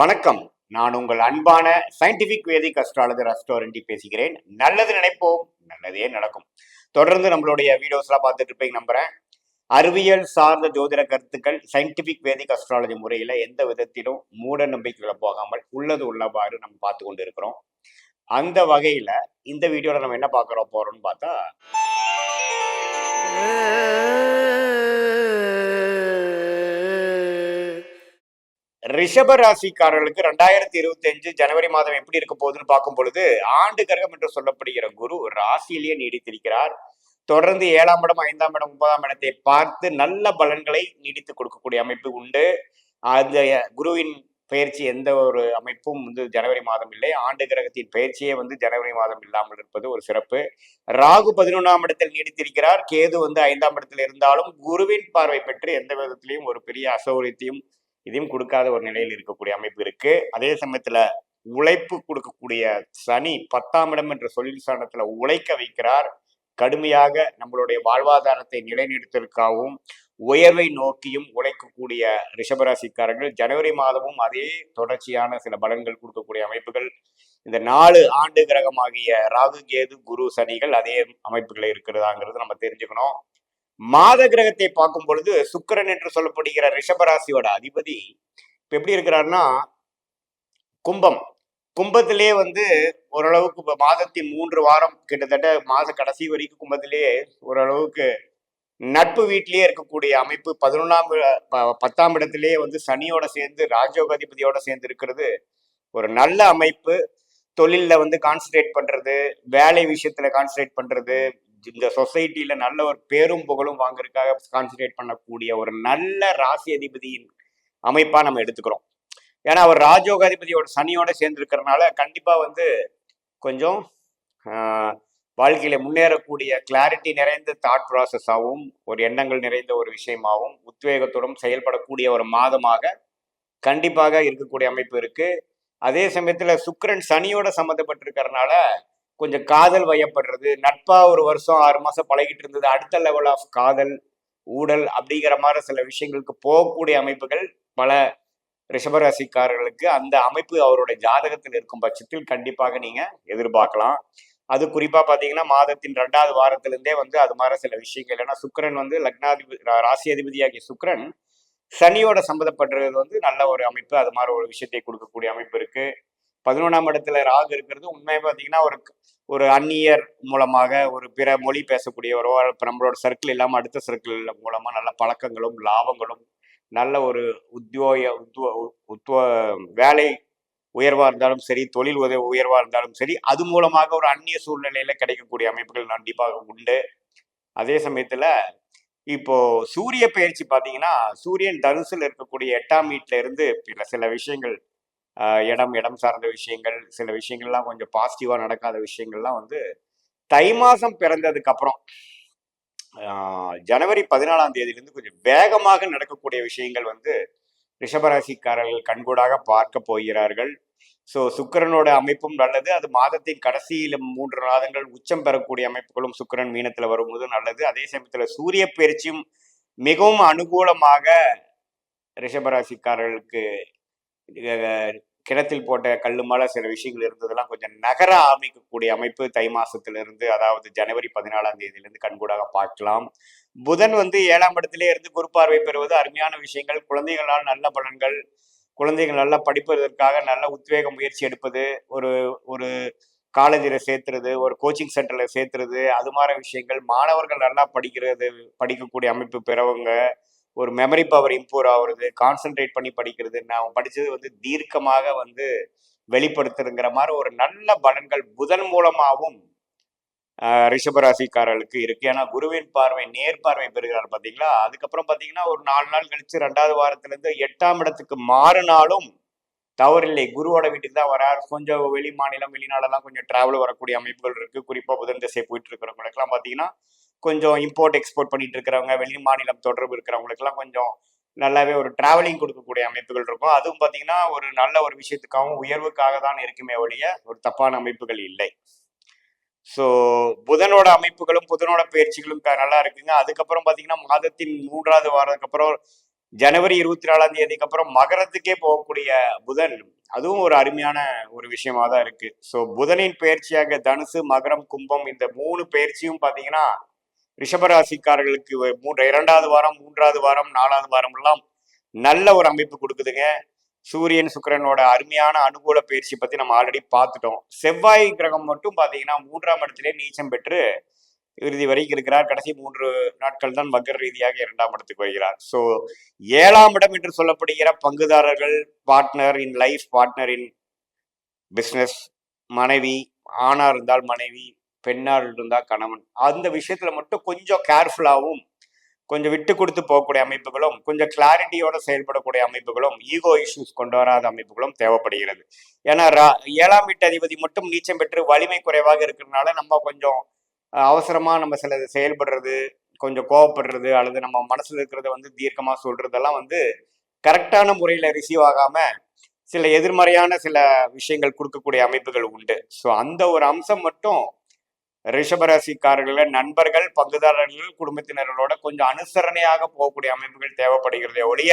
வணக்கம். நான் உங்கள் அன்பான சயின்டிபிக் வேதிக் அஸ்ட்ராலஜர் அஸ்டோரண்டி பேசுகிறேன். நல்லது நினைப்போம் நல்லதே நடக்கும். தொடர்ந்து நம்மளுடைய வீடியோஸ்லாம் பார்த்துட்டு இருப்பீங்க நம்புறேன். அறிவியல் சார்ந்த ஜோதிட கருத்துக்கள் சயின்டிபிக் வேதிக் அஸ்ட்ராலஜி முறையில் எந்த விதத்திலும் மூட நம்பிக்கைகளை போகாமல் உள்ளது உள்ளவாறு நம்ம பார்த்து கொண்டு இருக்கிறோம் அந்த வகையில் இந்த வீடியோவில் நம்ம என்ன பார்க்குறோம் போகிறோம்னு பார்த்தா ரிஷப ராசிக்காரர்களுக்கு ரெண்டாயிரத்தி இருபத்தி அஞ்சு ஜனவரி மாதம் எப்படி இருக்க போகுதுன்னு பார்க்கும் பொழுது ஆண்டு கிரகம் என்று சொல்லப்படுகிற குரு ராசியிலேயே நீடித்திருக்கிறார். தொடர்ந்து ஏழாம் இடம் ஐந்தாம் இடம் ஒன்பதாம் இடத்தை பார்த்து நல்ல பலன்களை நீடித்து கொடுக்கக்கூடிய அமைப்பு உண்டு. அந்த குருவின் பயிற்சி எந்த ஒரு அமைப்பும் வந்து ஜனவரி மாதம் இல்லை. ஆண்டு கிரகத்தின் பயிற்சியே வந்து ஜனவரி மாதம் இல்லாமல் இருப்பது ஒரு சிறப்பு. ராகு பதினொன்றாம் இடத்தில் நீடித்திருக்கிறார். கேது வந்து ஐந்தாம் இடத்தில் இருந்தாலும் குருவின் பார்வை பெற்று எந்த விதத்திலையும் ஒரு பெரிய அசௌகரியத்தையும் இதையும் கொடுக்காத ஒரு நிலையில் இருக்கக்கூடிய அமைப்பு இருக்கு. அதே சமயத்துல உழைப்பு கொடுக்கக்கூடிய சனி பத்தாம் இடம் என்ற தொழில் உழைக்க வைக்கிறார். கடுமையாக நம்மளுடைய வாழ்வாதாரத்தை நிலைநிறுத்தலுக்காகவும் உயர்வை நோக்கியும் உழைக்கக்கூடிய ரிஷபராசிக்காரர்கள் ஜனவரி மாதமும் அதே தொடர்ச்சியான சில பலன்கள் கொடுக்கக்கூடிய அமைப்புகள். இந்த நாலு ஆண்டு கிரகமாகிய ராகு கேது குரு சனிகள் அதே அமைப்புகளை இருக்கிறதாங்கிறது நம்ம தெரிஞ்சுக்கணும். மாத கிரகத்தை பார்க்கும் பொழுது சுக்கிரன் என்று சொல்லப்படுகிற ரிஷபராசியோட அதிபதி இப்ப எப்படி இருக்கிறாருன்னா கும்பம். கும்பத்திலே வந்து ஓரளவுக்கு இப்போ மாதத்தின் மூன்று வாரம் கிட்டத்தட்ட மாத கடைசி வரைக்கும் கும்பத்திலே ஓரளவுக்கு நட்பு வீட்டிலேயே இருக்கக்கூடிய அமைப்பு பதினொன்றாம் பத்தாம் இடத்திலேயே வந்து சனியோட சேர்ந்து ராஜோகாதிபதியோட சேர்ந்து இருக்கிறது. ஒரு நல்ல அமைப்பு. தொழிலில் வந்து கான்சன்ட்ரேட் பண்ணுறது வேலை விஷயத்தில் கான்சன்ட்ரேட் பண்ணுறது இந்த சொசைட்டியில நல்ல ஒரு பேரும் புகழும் வாங்குறதுக்காக கான்சன்ட்ரேட் பண்ணக்கூடிய ஒரு நல்ல ராசி அதிபதியின் அமைப்பா நம்ம எடுத்துக்கிறோம். ஏன்னா அவர் ராஜோகாதிபதியோட சனியோட சேர்ந்து கண்டிப்பாக கண்டிப்பா வந்து கொஞ்சம் வாழ்க்கையில முன்னேறக்கூடிய கிளாரிட்டி நிறைந்த தாட் ப்ராசஸாகவும் ஒரு எண்ணங்கள் நிறைந்த ஒரு விஷயமாகவும் உத்வேகத்துடன் செயல்படக்கூடிய ஒரு மாதமாக கண்டிப்பாக இருக்கக்கூடிய அமைப்பு இருக்கு. அதே சமயத்துல சுக்கரன் சனியோட சம்மந்தப்பட்டிருக்கிறதுனால கொஞ்சம் காதல் வயப்படுறது. நட்பா ஒரு வருஷம் ஆறு மாசம் பழகிட்டு இருந்தது. அடுத்த லெவல் ஆஃப் காதல் ஊடல் அப்படிங்கிற மாதிரி சில விஷயங்களுக்கு போகக்கூடிய அமைப்புகள் பல ரிஷபராசிக்காரர்களுக்கு அந்த அமைப்பு அவருடைய ஜாதகத்தில் இருக்கும் பட்சத்தில் கண்டிப்பாக நீங்க எதிர்பார்க்கலாம். அது குறிப்பா பாத்தீங்கன்னா மாதத்தின் ரெண்டாவது வாரத்திலிருந்தே வந்து அது மாதிரி சில விஷயங்கள். ஏன்னா சுக்கரன் வந்து லக்னாதிபதி ராசி அதிபதியாகிய சுக்கரன் சனியோட சம்மந்தப்படுறது வந்து நல்ல ஒரு அமைப்பு. அது மாதிரி ஒரு விஷயத்தை கொடுக்கக்கூடிய அமைப்பு இருக்கு. பதினொன்றாம் இடத்துல ராகு இருக்கிறது உண்மையை பார்த்தீங்கன்னா ஒரு ஒரு அந்நியர் மூலமாக ஒரு பிற மொழி பேசக்கூடியவரோ இப்போ நம்மளோட சர்க்கிள் இல்லாமல் அடுத்த சர்க்கிள் மூலமாக நல்ல பழக்கங்களும் லாபங்களும் நல்ல ஒரு உத்தியோக உத்வ உத்வ வேலை உயர்வாக இருந்தாலும் சரி தொழில் உதவி உயர்வாக இருந்தாலும் சரி அது மூலமாக ஒரு அந்நிய சூழ்நிலையில் கிடைக்கக்கூடிய அமைப்புகள் கண்டிப்பாக உண்டு. அதே சமயத்தில் இப்போ சூரிய பயிற்சி பார்த்தீங்கன்னா சூரியன் தனுசில் இருக்கக்கூடிய எட்டாம் வீட்டில இருந்து சில விஷயங்கள் இடம் இடம் சார்ந்த விஷயங்கள் சில விஷயங்கள்லாம் கொஞ்சம் பாசிட்டிவாக நடக்காத விஷயங்கள்லாம் வந்து தை மாதம் பிறந்ததுக்கு அப்புறம் ஜனவரி பதினாலாம் தேதியிலிருந்து கொஞ்சம் வேகமாக நடக்கக்கூடிய விஷயங்கள் வந்து ரிஷபராசிக்காரர்கள் கண்கூடாக பார்க்க போகிறார்கள். ஸோ சுக்கரனோட அமைப்பும் நல்லது. அது மாதத்தின் கடைசியில் மூன்று மாதங்கள் உச்சம் பெறக்கூடிய அமைப்புகளும் சுக்கரன் மீனத்தில் வரும்போது நல்லது. அதே சமயத்தில் சூரிய பயிற்சியும் மிகவும் அனுகூலமாக ரிஷபராசிக்காரர்களுக்கு கிணத்தில் போட்ட கல்லு சில விஷயங்கள் இருந்ததெல்லாம் கொஞ்சம் நகர ஆரம்பிக்கக்கூடிய அமைப்பு தை மாசத்திலிருந்து அதாவது ஜனவரி பதினாலாம் தேதியிலிருந்து கண்கூடாக பார்க்கலாம். புதன் வந்து ஏழாம் இடத்திலே இருந்து குறுப்பார்வை பெறுவது அருமையான விஷயங்கள். குழந்தைகளால் நல்ல பலன்கள் குழந்தைகள் நல்லா படிப்பதற்காக நல்ல உத்வேக முயற்சி எடுப்பது ஒரு ஒரு காலேஜில் சேர்த்துறது ஒரு கோச்சிங் சென்டரில் சேர்த்துறது அது மாதிரி விஷயங்கள். மாணவர்கள் நல்லா படிக்கிறது படிக்கக்கூடிய அமைப்பு பெறவங்க ஒரு மெமரி பவர் இம்ப்ரூவ் ஆகுறது கான்சென்ட்ரேட் பண்ணி படிக்கிறது நான் படித்தது வந்து தீர்க்கமாக வந்து வெளிப்படுத்துறங்கிற மாதிரி ஒரு நல்ல பலன்கள் புதன் மூலமாகவும் ரிஷபராசிக்காரர்களுக்கு இருக்கு. ஏன்னா குருவின் பார்வை நேர் பார்வை பெறுகிறார் பார்த்தீங்களா அதுக்கப்புறம் பார்த்தீங்கன்னா ஒரு நாலு நாள் கழிச்சு ரெண்டாவது வாரத்திலேருந்து எட்டாம் இடத்துக்கு மாறினாலும் தவறில்லை. குருவோட வீட்டுக்கு தான் வரார். கொஞ்சம் வெளி மாநிலம் வெளிநாடெல்லாம் கொஞ்சம் டிராவல் வரக்கூடிய அமைப்புகள் இருக்கு. குறிப்பாக புதன் திசை போயிட்டு இருக்கிறவங்களுக்குலாம் பார்த்தீங்கன்னா கொஞ்சம் இம்போர்ட் எக்ஸ்போர்ட் பண்ணிட்டு இருக்கிறவங்க வெளி மாநிலம் தொடர்பு இருக்கிறவங்களுக்குலாம் கொஞ்சம் நல்லாவே ஒரு டிராவலிங் கொடுக்கக்கூடிய அமைப்புகள் இருக்கும். அதுவும் பார்த்தீங்கன்னா ஒரு நல்ல ஒரு விஷயத்துக்காகவும் உயர்வுக்காக தான் இருக்குமே ஒழிய ஒரு தப்பான அமைப்புகள் இல்லை. ஸோ புதனோட அமைப்புகளும் புதனோட பயிற்சிகளும் நல்லா இருக்குங்க. அதுக்கப்புறம் பார்த்தீங்கன்னா மாதத்தின் மூன்றாவது வாரத்துக்கு அப்புறம் ஜனவரி இருபத்தி நாலாம் தேதிக்கு அப்புறம் மகரத்துக்கே போகக்கூடிய புதன் அதுவும் ஒரு அருமையான ஒரு விஷயமா தான் இருக்கு. ஸோ புதனின் பயிற்சியாக தனுசு மகரம் கும்பம் இந்த மூணு பயிற்சியும் பார்த்தீங்கன்னா ரிஷபராசிக்காரர்களுக்கு மூன்று இரண்டாவது வாரம் மூன்றாவது வாரம் நாலாவது வாரம் எல்லாம் நல்ல ஒரு அமைப்பு கொடுக்குதுங்க. சூரியன் சுக்கிரனோட அருமையான அனுகூல பயிற்சி பத்தி நம்ம ஆல்ரெடி பார்த்துட்டோம். செவ்வாய் கிரகம் மட்டும் பாத்தீங்கன்னா மூன்றாம் இடத்திலே நீச்சம் பெற்று இறுதி வரைக்கும் இருக்கிறார். கடைசி மூன்று நாட்கள் தான் மக்கள் ரீதியாக இரண்டாம் இடத்துக்கு வருகிறார். ஸோ ஏழாம் இடம் என்று சொல்லப்படுகிற பங்குதாரர்கள் partner in life partner in business மனைவி ஆணா இருந்தால் மனைவி பெண்ணால் இருந்தால் கணவன். அந்த விஷயத்துல மட்டும் கொஞ்சம் கேர்ஃபுல்லாகவும் கொஞ்சம் விட்டு கொடுத்து போகக்கூடிய அமைப்புகளும் கொஞ்சம் கிளாரிட்டியோட செயல்படக்கூடிய அமைப்புகளும் ஈகோ இஷ்யூஸ் கொண்டு வராத அமைப்புகளும் தேவைப்படுகிறது. ஏன்னா ரா- ஏழாம் வீட்டு அதிபதி மட்டும் நீச்சம் பெற்று வலிமை குறைவாக இருக்கிறதுனால நம்ம கொஞ்சம் அவசரமாக நம்ம சில செயல்படுறது கொஞ்சம் கோவப்படுறது அல்லது நம்ம மனசில் இருக்கிறத வந்து தீர்க்கமாக சொல்கிறதெல்லாம் வந்து கரெக்டான முறையில் ரிசீவ் ஆகாமல் சில எதிர்மறையான சில விஷயங்கள் கொடுக்கக்கூடிய அமைப்புகள் உண்டு. ஸோ அந்த ஒரு அம்சம் மட்டும் ரிஷபராசிக்காரர்கள நண்பர்கள் பங்குதாரர்கள் குடும்பத்தினர்களோட கொஞ்சம் அனுசரணையாக போகக்கூடிய அமைப்புகள் தேவைப்படுகிறதே ஒழிய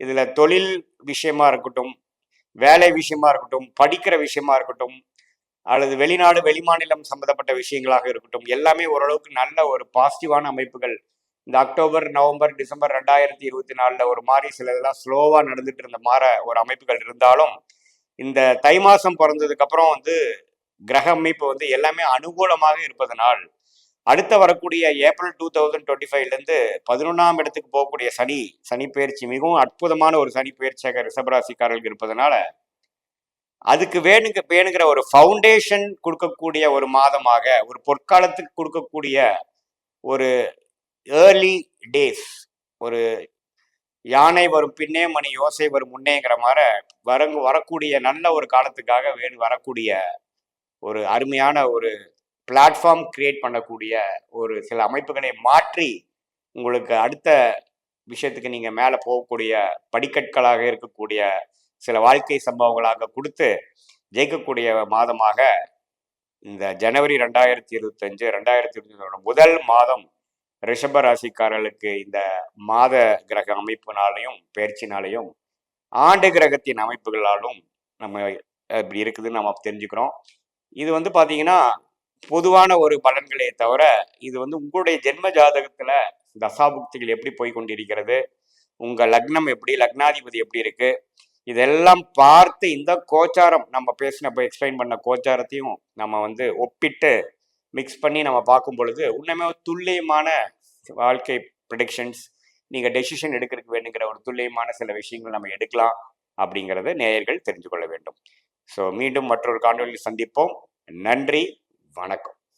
இதில் தொழில் விஷயமா இருக்கட்டும் வேலை விஷயமா இருக்கட்டும் படிக்கிற விஷயமா இருக்கட்டும் அல்லது வெளிநாடு வெளிமாநிலம் சம்பந்தப்பட்ட விஷயங்களாக இருக்கட்டும் எல்லாமே ஓரளவுக்கு நல்ல ஒரு பாசிட்டிவான அமைப்புகள். இந்த அக்டோபர் நவம்பர் டிசம்பர் ரெண்டாயிரத்தி இருபத்தி நாலில் ஒரு மாதிரி சில இதெல்லாம் ஸ்லோவா நடந்துட்டு இருந்த மாற ஒரு அமைப்புகள் இருந்தாலும் இந்த தை மாதம் பிறந்ததுக்கப்புறம் வந்து கிரக அமைப்பு வந்து எல்லாமே அனுகூலமாக இருப்பதனால் அடுத்த வரக்கூடிய ஏப்ரல் டூ தௌசண்ட் டுவெண்ட்டி ஃபைவ்லேருந்து பதினொன்றாம் இடத்துக்கு போகக்கூடிய சனி சனி பயிற்சி மிகவும் அற்புதமான ஒரு சனி பயிற்சியாக ரிஷபராசிக்காரர்களுக்கு இருப்பதனால அதுக்கு வேணுங்க வேணுங்கிற ஒரு ஃபவுண்டேஷன் கொடுக்கக்கூடிய ஒரு மாதமாக ஒரு பொற்காலத்துக்கு கொடுக்கக்கூடிய ஒரு ஏர்லி டேஸ் ஒரு யானை வரும் பின்னே மணி யோசை வரும் முன்னேங்கிற மாதிரி வரங்க வரக்கூடிய நல்ல ஒரு காலத்துக்காக வேணும் வரக்கூடிய ஒரு அருமையான ஒரு பிளாட்ஃபார்ம் கிரியேட் பண்ணக்கூடிய ஒரு சில அமைப்புகளை மாற்றி உங்களுக்கு அடுத்த விஷயத்துக்கு நீங்கள் மேலே போகக்கூடிய படிக்கற்களாக இருக்கக்கூடிய சில வாழ்க்கை சம்பவங்களாக கொடுத்து ஜெயிக்கக்கூடிய மாதமாக இந்த ஜனவரி ரெண்டாயிரத்தி இருபத்தஞ்சு ரெண்டாயிரத்தி இருபத்தஞ்சோட முதல் மாதம் ரிஷப ராசிக்காரர்களுக்கு இந்த மாத கிரக அமைப்பினாலையும் பயிற்சினாலையும் ஆண்டு கிரகத்தின் அமைப்புகளாலும் நம்ம இப்படி இருக்குதுன்னு நம்ம தெரிஞ்சுக்கிறோம். இது வந்து பார்த்தீங்கன்னா பொதுவான ஒரு பலன்களே தவிர இது வந்து உங்களுடைய ஜென்ம ஜாதகத்தில் தசாபுக்திகள் எப்படி போய் கொண்டிருக்கிறது உங்கள் லக்னம் எப்படி லக்னாதிபதி எப்படி இருக்குது இதெல்லாம் பார்த்து இந்த கோச்சாரம் நம்ம பேசினப்ப எக்ஸ்பிளைன் பண்ண கோச்சாரத்தையும் நம்ம வந்து ஒப்பிட்டு மிக்ஸ் பண்ணி நம்ம பார்க்கும் பொழுது உண்மையுமே ஒரு துல்லியமான வாழ்க்கை ப்ரிடிக்ஷன்ஸ் நீங்கள் டெசிஷன் எடுக்கிறதுக்கு வேணுங்கிற ஒரு துல்லியமான சில விஷயங்கள் நம்ம எடுக்கலாம் அப்படிங்கிறத நேயர்கள் தெரிஞ்சு கொள்ள வேண்டும். ஸோ மீண்டும் மற்றொரு காணொலியில் சந்திப்போம். நன்றி வணக்கம்.